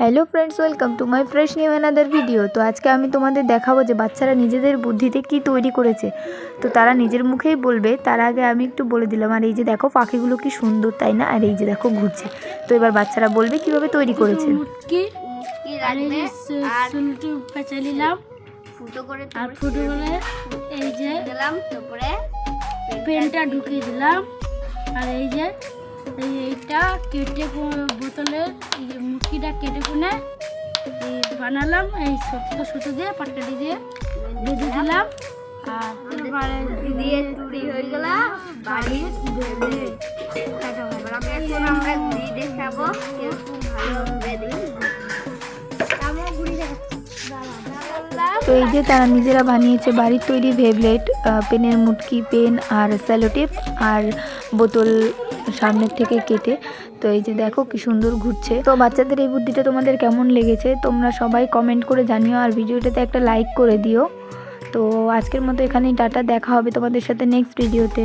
Hello friends welcome to my fresh new another video. তো আজকে আমি তোমাদের দেখাবো যে বাচ্চারা নিজেদের বুদ্ধিতে কি তৈরি করেছে। তো তারা নিজের মুখেই বলবে তার আগে আমি একটু বলে দিলাম আর এই যে দেখো পাখিগুলো কি সুন্দর তাই না? আর এই যে দেখো ঘুরছে। তো এবার বাচ্চারা বলবে কীভাবে তৈরি করেছে। ফুটো করে আর ফুটো করে এই যে দিলাম তারপরে পেনটা ঢুকিয়ে দিলাম। আর এই যে এইটা কেটে কো- মুটকিটা কেটে শুনে বানালাম, এই ছোট্ট সুতো দিয়ে, পাটকাটি দিয়ে বেঁধে দিলাম। আর দিয়ে তৈরি হয়ে গেল বাড়ির আমরা ঘুরি ভালো তো এই যে তারা নিজেরা বানিয়েছে বাড়ির তৈরি ভেবলেট পেনের মুটকি, পেন আর স্যালোটেপ আর বোতল সামনের থেকে কেটে। তো এই যে দেখো কি সুন্দর ঘুরছে। তো বাচ্চাদের এই বুদ্ধিটা তোমাদের কেমন লেগেছে তোমরা সবাই কমেন্ট করে জানিও আর ভিডিওটাতে একটা লাইক করে দিও। তো আজকের মতো এখানেই টাটা, দেখা হবে তোমাদের সাথে নেক্সট ভিডিওতে